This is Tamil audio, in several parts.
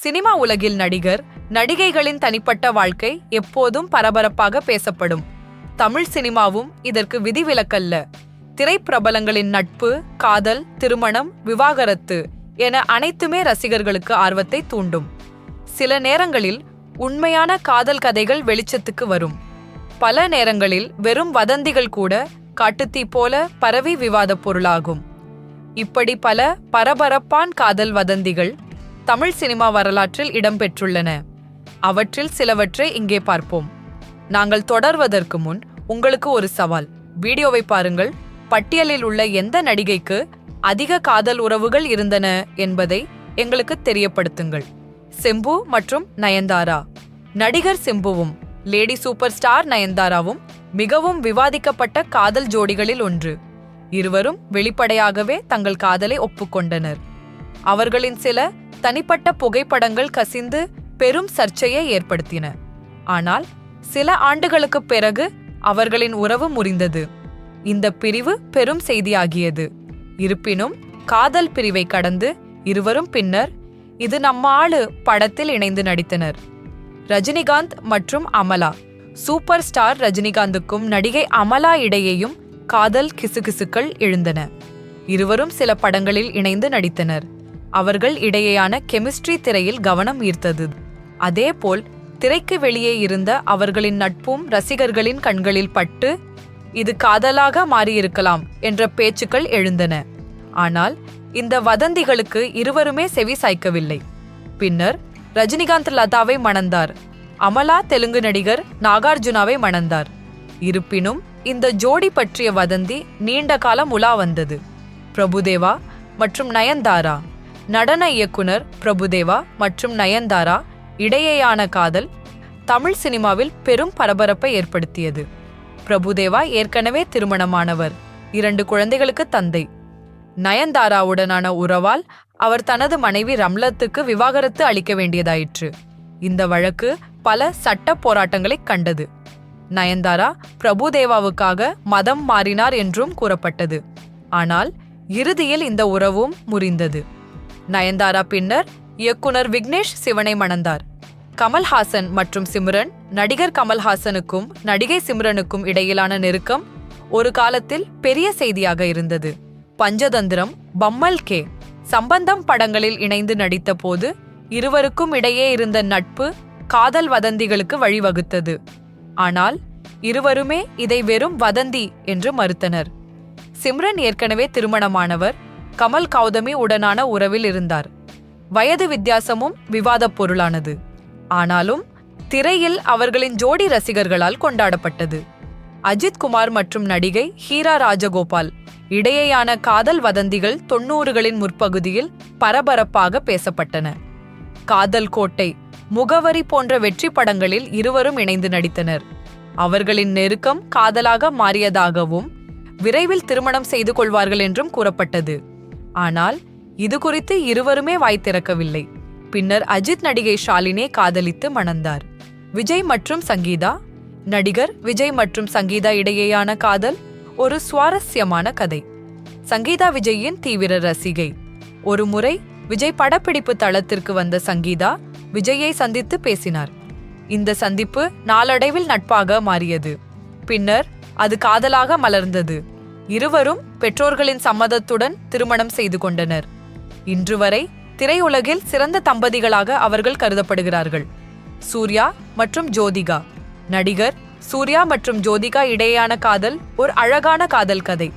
சினிமா உலகில் நடிகர் நடிகைகளின் தனிப்பட்ட வாழ்க்கை எப்போதும் பரபரப்பாக பேசப்படும். தமிழ் சினிமாவும் இதற்கு விதிவிலக்கல்ல. திரைப்பிரபலங்களின் நட்பு காதல் திருமணம் விவாகரத்து என அனைத்துமே ரசிகர்களுக்கு ஆர்வத்தை தூண்டும். சில நேரங்களில் உண்மையான காதல் கதைகள் வெளிச்சத்துக்கு வரும். பல நேரங்களில் வெறும் வதந்திகள் கூட காட்டுத்தீ போல பரவி விவாதப் பொருளாகும். இப்படி பல பரபரப்பான் காதல் வதந்திகள் தமிழ் சினிமா வரலாற்றில் இடம்பெற்றுள்ளன. அவற்றில் சிலவற்றை இங்கே பார்ப்போம். நாங்கள் தொடர்வதற்கு முன் உங்களுக்கு ஒரு சவால். வீடியோவை பாருங்கள். பட்டியலில் உள்ள எந்த நடிகைக்கு அதிக காதல் உறவுகள் இருந்தன என்பதை எங்களுக்கு தெரியப்படுத்துங்கள். சிம்பு மற்றும் நயன்தாரா. நடிகர் சிம்புவும் லேடி சூப்பர் ஸ்டார் நயன்தாராவும் மிகவும் விவாதிக்கப்பட்ட காதல் ஜோடிகளில் ஒன்று. இருவரும் வெளிப்படையாகவே தங்கள் காதலை ஒப்புக்கொண்டனர். அவர்களின் சில தனிப்பட்ட புகைப்படங்கள் கசிந்து பெரும் சர்ச்சையை ஏற்படுத்தின. ஆனால் சில ஆண்டுகளுக்குப் பிறகு அவர்களின் உறவு முறிந்தது. இந்த பிரிவு பெரும் செய்தியாகியது. இருப்பினும் காதல் பிரிவை கடந்து இருவரும் பின்னர் இது நம்ம ஆளு படத்தில் இணைந்து நடித்தனர். ரஜினிகாந்த் மற்றும் அமலா. சூப்பர் ஸ்டார் ரஜினிகாந்துக்கும் நடிகை அமலா இடையேயும் காதல் கிசுகிசுக்கள் எழுந்தன. இருவரும் சில படங்களில் இணைந்து நடித்தனர். அவர்கள் இடையேயான கெமிஸ்ட்ரி திரையில் கவனம் ஈர்த்தது. அதேபோல் திரைக்கு வெளியே இருந்த அவர்களின் நட்பும் ரசிகர்களின் கண்களில் பட்டு இது காதலாக மாறியிருக்கலாம் என்ற பேச்சுக்கள் எழுந்தன. ஆனால் இந்த வதந்திகளுக்கு இருவருமே செவி சாய்க்கவில்லை. பின்னர் ரஜினிகாந்த் லதாவை மணந்தார். அமலா தெலுங்கு நடிகர் நாகார்ஜுனாவை மணந்தார். இருப்பினும் இந்த ஜோடி பற்றிய வதந்தி நீண்ட காலம் உலா வந்தது. பிரபுதேவா மற்றும் நயன்தாரா. நடன இயக்குனர் பிரபுதேவா மற்றும் நயன்தாரா இடையேயான காதல் தமிழ் சினிமாவில் பெரும் பரபரப்பை ஏற்படுத்தியது. பிரபுதேவா ஏற்கனவே திருமணமானவர். இரண்டு குழந்தைகளுக்கு தந்தை. நயன்தாராவுடனான உறவால் அவர் தனது மனைவி ரம்லத்துக்கு விவாகரத்து அளிக்க வேண்டியதாயிற்று. இந்த வழக்கு பல சட்ட போராட்டங்களை கண்டது. நயன்தாரா பிரபுதேவாவுக்காக மதம் மாறினார் என்றும் கூறப்பட்டது. ஆனால் இறுதியில் இந்த உறவும் முறிந்தது. நயன்தாரா பின்னர் இயக்குனர் விக்னேஷ் சிவனை மணந்தார். கமல்ஹாசன் மற்றும் சிம்ரன் நடிகர் கமல்ஹாசனுக்கும் நடிகை சிம்ரனுக்கும் இடையிலான நெருக்கம் ஒரு காலத்தில் பெரிய செய்தியாக இருந்தது. பஞ்சதந்திரம் பம்மல் கே. சம்பந்தம் படங்களில் இணைந்து நடித்த போது இருவருக்கும் இடையே இருந்த நட்பு காதல் வதந்திகளுக்கு வழிவகுத்தது. ஆனால் இருவருமே இதை வெறும் வதந்தி என்று மறுத்தனர். சிம்ரன் ஏற்கனவே திருமணமானவர் கமல் கௌதமி உடனான உறவில் இருந்தார். வயது வித்தியாசமும் விவாதப் பொருளானது. ஆனாலும் திரையில் அவர்களின் ஜோடி ரசிகர்களால் கொண்டாடப்பட்டது. அஜித் குமார் மற்றும் நடிகை ஹீரா ராஜகோபால் இடையேயான காதல் வதந்திகள் தொன்னூறுகளின் முற்பகுதியில் பரபரப்பாக பேசப்பட்டன. காதல் கோட்டை முகவரி போன்ற வெற்றி படங்களில் இருவரும் இணைந்து நடித்தனர். அவர்களின் நெருக்கம் காதலாக மாறியதாகவும் விரைவில் திருமணம் செய்து கொள்வார்கள் என்றும் கூறப்பட்டது. ஆனால் இது குறித்து இருவருமே வாய் திறக்கவில்லை. பின்னர் அஜித் நடிகை ஷாலினே காதலித்து மணந்தார். விஜய் மற்றும் சங்கீதா? நடிகர் விஜய் மற்றும் சங்கீதா இடையேயான காதல் ஒரு சுவாரஸ்யமான கதை. சங்கீதா விஜயின் தீவிர ரசிகை. ஒரு முறை விஜய் படப்பிடிப்பு தளத்திற்கு வந்த சங்கீதா விஜயை சந்தித்து பேசினார். இந்த சந்திப்பு நாளடைவில் நட்பாக மாறியது. பின்னர் அது காதலாக மலர்ந்தது. இருவரும் பெற்றோர்களின் சம்மதத்துடன் திருமணம் செய்து கொண்டனர். இன்று வரை திரையுலகில் சிறந்த தம்பதிகளாக அவர்கள் கருதப்படுகிறார்கள். சூர்யா மற்றும் ஜோதிகா. நடிகர் சூர்யா மற்றும் ஜோதிகா இடையேயான காதல் ஒரு அழகான காதல் கதை.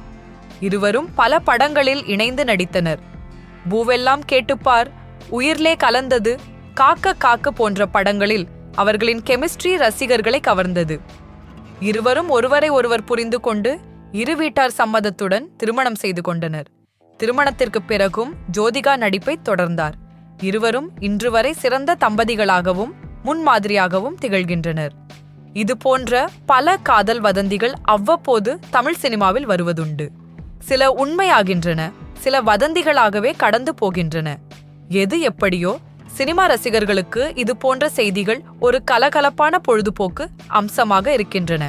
இருவரும் பல படங்களில் இணைந்து நடித்தனர். பூவெல்லாம் கேட்டுப்பார் உயிர்லே கலந்தது காக்க காக்க போன்ற படங்களில் அவர்களின் கெமிஸ்ட்ரி ரசிகர்களை கவர்ந்தது. இருவரும் ஒருவரை ஒருவர் புரிந்து கொண்டு இரு வீட்டார் சம்மதத்துடன் திருமணம் செய்து கொண்டனர். திருமணத்திற்கு பிறகும் ஜோதிகா நடிப்பை தொடர்ந்தார். இருவரும் இன்று வரை சிறந்த தம்பதிகளாகவும் முன்மாதிரியாகவும் திகழ்கின்றனர். இது போன்ற பல காதல் வதந்திகள் அவ்வப்போது தமிழ் சினிமாவில் வருவதுண்டு. சில உண்மையாகின்றன சில வதந்திகளாகவே கடந்து போகின்றன. எது எப்படியோ சினிமா ரசிகர்களுக்கு இது போன்ற செய்திகள் ஒரு கலகலப்பான பொழுதுபோக்கு அம்சமாக இருக்கின்றன.